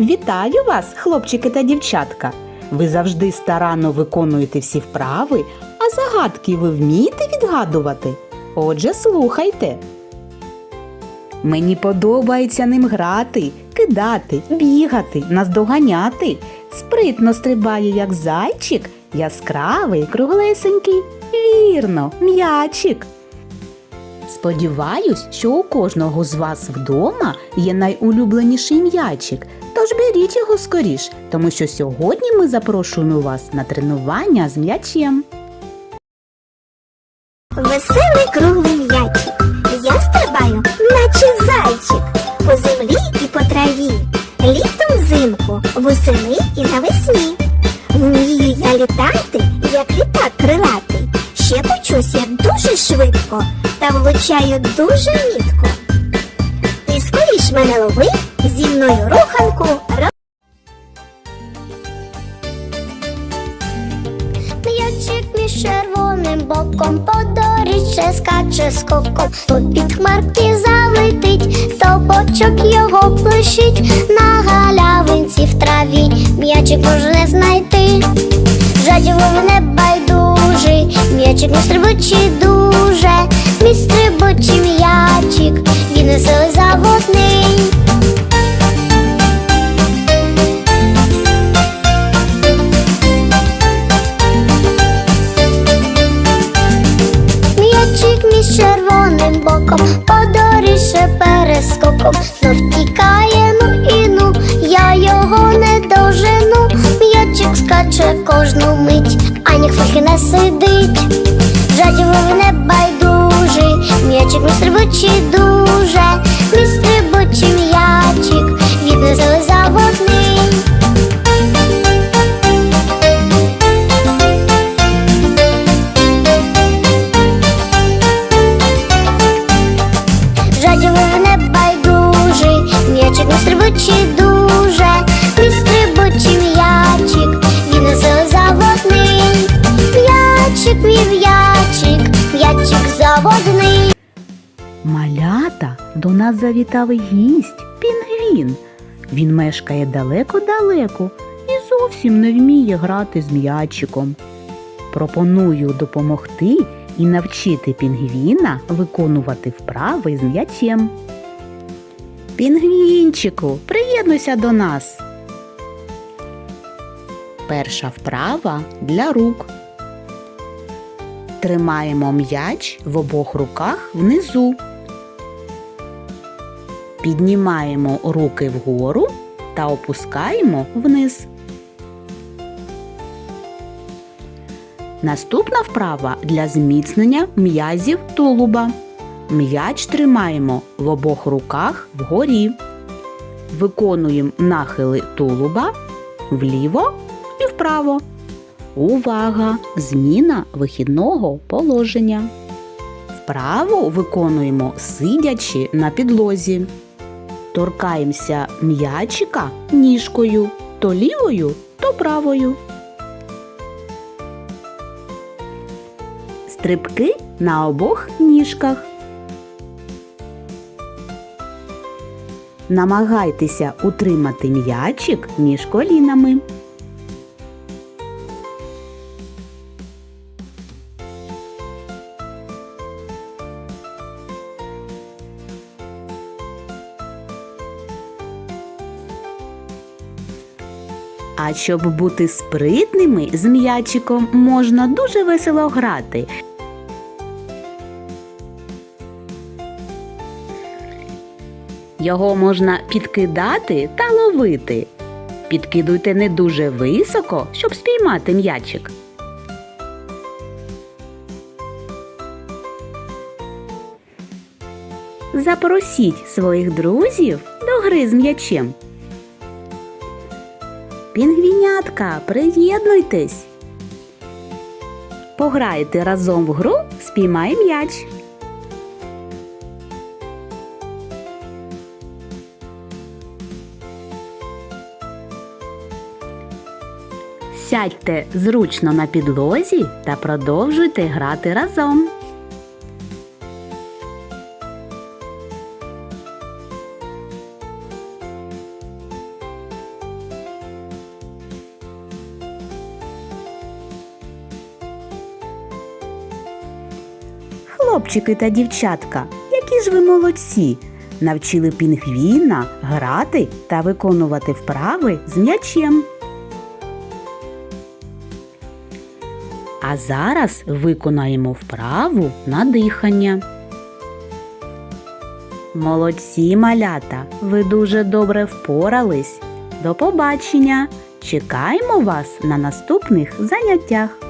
Вітаю вас, хлопчики та дівчатка! Ви завжди старанно виконуєте всі вправи, а загадки ви вмієте відгадувати? Отже, слухайте. Мені подобається ним грати, кидати, бігати, наздоганяти. Спритно стрибає, як зайчик, яскравий, круглесенький. Вірно, м'ячик. Сподіваюсь, що у кожного з вас вдома є найулюбленіший м'ячик. Тож беріть його скоріш, тому що сьогодні ми запрошуємо вас на тренування з м'ячем. Веселий круглий м'ячик. Я стрибаю, наче зайчик. По землі і по траві. Літом взимку, восени і навесні. Вмію я літати, як літак крилатий. Ще почусь я дуже швидко та влучаю дуже мітко. Ти скоріш мене лови, зі мною руханку М'ячик між червоним боком по доріжче скаче скоком. Тут під хмарки залетить, то бочок його плещить на галявинці в траві. М'ячик можна знайти. Жадібов не байдужий, м'ячик не стрибучий дуже, стрибучий м'ячик, він веселий. М'ячик між червоним боком, подоріше перескоком, знов тікає, ну і ну, я його не дожену. М'ячик скаче кожну мить, а ніхто не сидить. Не м'ячик. Не стрибучий дуже, мій стрибучий м'ячик, від веселий до нас завітав гість пінгвін. Він мешкає далеко-далеко і зовсім не вміє грати з м'ячиком. Пропоную допомогти і навчити пінгвіна виконувати вправи з м'ячем. Пінгвінчику, приєднуйся до нас. Перша вправа для рук. Тримаємо м'яч в обох руках внизу. Піднімаємо руки вгору та опускаємо вниз. Наступна вправа для зміцнення м'язів тулуба. М'яч тримаємо в обох руках вгорі. Виконуємо нахили тулуба вліво і вправо. Увага! Зміна вихідного положення. Вправу виконуємо сидячи на підлозі. Торкаємося м'ячика ніжкою то лівою, то правою. Стрибки на обох ніжках. Намагайтеся утримати м'ячик між колінами. А щоб бути спритними з м'ячиком, можна дуже весело грати. Його можна підкидати та ловити. Підкидуйте не дуже високо, щоб спіймати м'ячик. Запросіть своїх друзів до гри з м'ячем. Пінгвінятка, приєднуйтесь. Пограйте разом в гру Спіймай м'яч. Сядьте зручно на підлозі та продовжуйте грати разом. Хлопчики та дівчатка, які ж ви молодці! Навчили пінгвіна грати та виконувати вправи з м'ячем. А зараз виконаємо вправу на дихання. Молодці, малята! Ви дуже добре впорались. До побачення! Чекаємо вас на наступних заняттях.